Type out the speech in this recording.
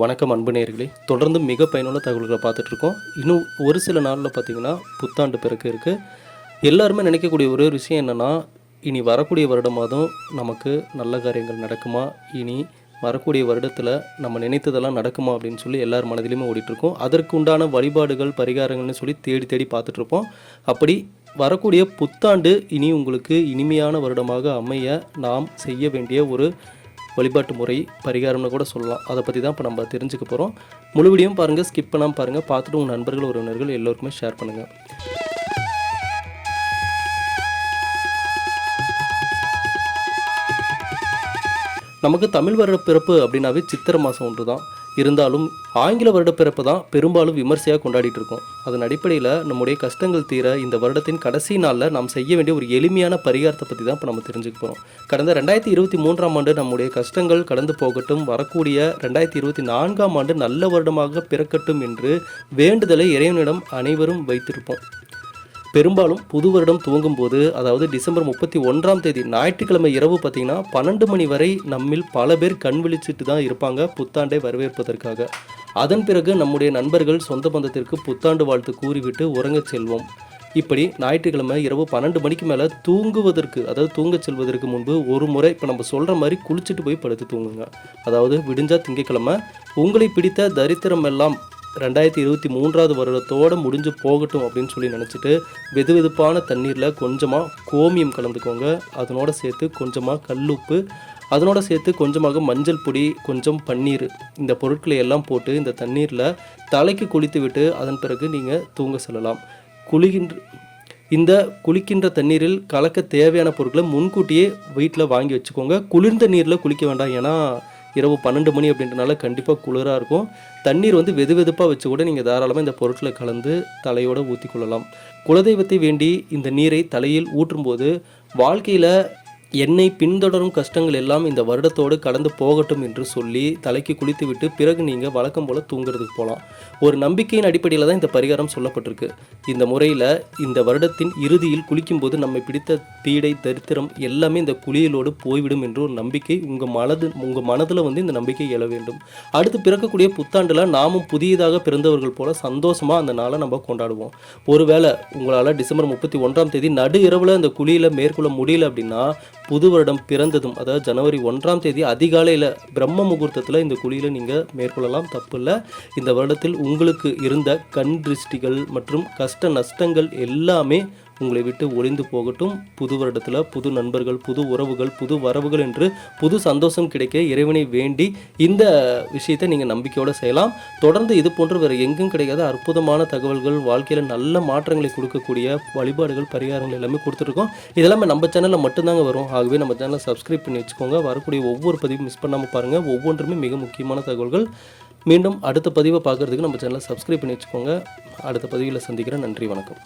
வணக்கம் அன்பு நேர்களே தொடர்ந்து மிக பயனுள்ள தகவல்களை பார்த்துட்ருக்கோம். இன்னும் ஒரு சில நாளில் பார்த்தீங்கன்னா புத்தாண்டு பிறகு இருக்குது எல்லாருமே நினைக்கக்கூடிய ஒரே ஒரு விஷயம் என்னென்னா இனி வரக்கூடிய வருடம் மாதம் நமக்கு நல்ல காரியங்கள் நடக்குமா? இனி வரக்கூடிய வருடத்தில் நம்ம நினைத்ததெல்லாம் நடக்குமா? அப்படின்னு சொல்லி எல்லார் மனதிலையுமே ஓடிட்டுருக்கோம் அதற்கு உண்டான வழிபாடுகள் பரிகாரங்கள்னு சொல்லி தேடி தேடி பார்த்துட்ருப்போம். அப்படி வரக்கூடிய புத்தாண்டு இனி உங்களுக்கு இனிமையான வருடமாக அமைய நாம் செய்ய வேண்டிய ஒரு வழிபாட்டு முறை பரிகாரம்னு கூட சொல்லலாம். அதை பற்றி தான் இப்போ நம்ம தெரிஞ்சுக்க போகிறோம் முழு வீடியோவும் பாருங்கள் ஸ்கிப் பண்ணாமல் பாருங்கள் பார்த்துட்டு உங்கள் நண்பர்கள் உறவினர்கள் எல்லோருக்குமே ஷேர் பண்ணுங்கள் நமக்கு தமிழ் வருட பிறப்பு அப்படின்னாவே சித்திரை மாதம் ஒன்று தான் இருந்தாலும் ஆங்கில வருடப்பிறப்பு தான் பெரும்பாலும் விமர்சையாக கொண்டாடிட்டு இருக்கோம். அதன் அடிப்படையில் நம்முடைய கஷ்டங்கள் தீர இந்த வருடத்தின் கடைசி நாளில் நாம் செய்ய வேண்டிய ஒரு எளிமையான பரிகாரத்தை பற்றி தான் இப்போ நம்ம தெரிஞ்சுக்க போகிறோம் கடந்த ரெண்டாயிரத்தி இருபத்தி மூன்றாம் ஆண்டு நம்முடைய கஷ்டங்கள் கடந்து போகட்டும் வரக்கூடிய ரெண்டாயிரத்தி இருபத்தி நான்காம் ஆண்டு நல்ல வருடமாக பிறக்கட்டும் என்று வேண்டுதலை இறைவனிடம் அனைவரும் வைத்திருப்போம். பெரும்பாலும் புது வருடம் துவங்கும் போது அதாவது டிசம்பர் முப்பத்தி ஒன்றாம் தேதி ஞாயிற்றுக்கிழமை இரவு பார்த்தீங்கன்னா பன்னெண்டு மணி வரை நம்மில் பல பேர் கண் விழிச்சிட்டு தான் இருப்பாங்க புத்தாண்டை வரவேற்பதற்காக. அதன் பிறகு நம்முடைய நண்பர்கள் சொந்த பந்தத்திற்கு புத்தாண்டு வாழ்த்து கூறிவிட்டு உறங்கச் செல்வோம். இப்படி ஞாயிற்றுக்கிழமை இரவு பன்னெண்டு மணிக்கு மேலே தூங்குவதற்கு அதாவது தூங்கச் செல்வதற்கு முன்பு ஒரு முறை இப்போ நம்ம சொல்கிற மாதிரி குளிச்சுட்டு போய் படுத்து தூங்குங்க. அதாவது விடிஞ்சா திங்கக்கிழமை உங்களை பிடித்த தரித்திரம் எல்லாம் ரெண்டாயிரத்தி இருபத்தி மூன்றாவது வருடத்தோடு முடிஞ்சு போகட்டும் அப்படின்னு சொல்லி நினச்சிட்டு வெது வெதுப்பான தண்ணீரில் கொஞ்சமாக கோமியம் கலந்துக்கோங்க. அதனோட சேர்த்து கொஞ்சமாக கல்லுப்பு அதனோட சேர்த்து கொஞ்சமாக மஞ்சள் பொடி கொஞ்சம் பன்னீர் இந்த பொருட்களை எல்லாம் போட்டு இந்த தண்ணீரில் தலைக்கு குளித்து விட்டு அதன் பிறகு நீங்கள் தூங்க செல்லலாம். குளிகின்ற இந்த குளிக்கின்ற தண்ணீரில் கலக்க தேவையான பொருட்களை முன்கூட்டியே வீட்டில் வாங்கி வச்சுக்கோங்க. குளிர்ந்த நீரில் குளிக்க வேண்டாம். ஏன்னா இரவு பன்னெண்டு மணி அப்படின்றனால கண்டிப்பாக குளிராக இருக்கும். தண்ணீர் வந்து வெது வெதுப்பாக வச்சு கூட நீங்கள் தாராளமாக இந்த பொருட்களை கலந்து தலையோடு ஊற்றி கொள்ளலாம். குலதெய்வத்தை வேண்டி இந்த நீரை தலையில் ஊற்றும்போது வாழ்க்கையில் என்னை பின்தொடரும் கஷ்டங்கள் எல்லாம் இந்த வருடத்தோடு கடந்து போகட்டும் என்று சொல்லி தலைக்கு குளித்து விட்டு பிறகு நீங்கள் வழக்கம் போல் தூங்குறதுக்கு போகலாம் ஒரு நம்பிக்கையின் அடிப்படையில் தான் இந்த பரிகாரம் சொல்லப்பட்டிருக்கு. இந்த முறையில் இந்த வருடத்தின் இறுதியில் குளிக்கும்போது நம்மை பிடித்த பீடை தரித்திரம் எல்லாமே இந்த குளியலோடு போய்விடும் என்று ஒரு நம்பிக்கை உங்கள் மனது உங்கள் மனதில் வந்து இந்த நம்பிக்கை எழ வேண்டும். அடுத்து பிறக்கக்கூடிய புத்தாண்டில் நாமும் புதியதாக பிறந்தவர்கள் போல சந்தோஷமாக அந்த நாளை நம்ம கொண்டாடுவோம். ஒருவேளை உங்களால் டிசம்பர் முப்பத்தி ஒன்றாம் தேதி நடு இரவில் அந்த குழியில் மேற்கொள்ள முடியல அப்படின்னா புது வருடம் பிறந்ததும் அதாவது ஜனவரி ஒன்றாம் தேதி அதிகாலையில் பிரம்ம முகூர்த்தத்தில் இந்த குழியில் நீங்கள் மேற்கொள்ளலாம் தப்பு இல்லை. இந்த வருடத்தில் உங்களுக்கு இருந்த கண் திருஷ்டிகள் மற்றும் கஷ்ட நஷ்டங்கள் எல்லாமே உங்களை விட்டு ஒளிந்து போகட்டும். புது வருடத்தில் புது நண்பர்கள் புது உறவுகள் புது வரவுகள் என்று புது சந்தோஷம் கிடைக்க இறைவனை வேண்டி இந்த விஷயத்தை நீங்கள் நம்பிக்கையோடு செய்யலாம். தொடர்ந்து இது போன்று வேறு எங்கும் கிடைக்காத அற்புதமான தகவல்கள் வாழ்க்கையில் நல்ல மாற்றங்களை கொடுக்கக்கூடிய வழிபாடுகள் பரிகாரங்கள் எல்லாமே கொடுத்துருக்கோம் இதெல்லாமே நம்ம சேனலில் மட்டும்தாங்க வரும். ஆகவே நம்ம சேனலை சப்ஸ்கிரைப் பண்ணி வச்சுக்கோங்க. வரக்கூடிய ஒவ்வொரு பதிவும் மிஸ் பண்ணாமல் பாருங்கள் ஒவ்வொன்றுமே மிக முக்கியமான தகவல்கள். மீண்டும் அடுத்த பதிவை பார்க்குறதுக்கு நம்ம சேனலை சப்ஸ்கிரைப் பண்ணி வச்சுக்கோங்க. அடுத்த பதிவில் சந்திக்கிறேன். நன்றி வணக்கம்.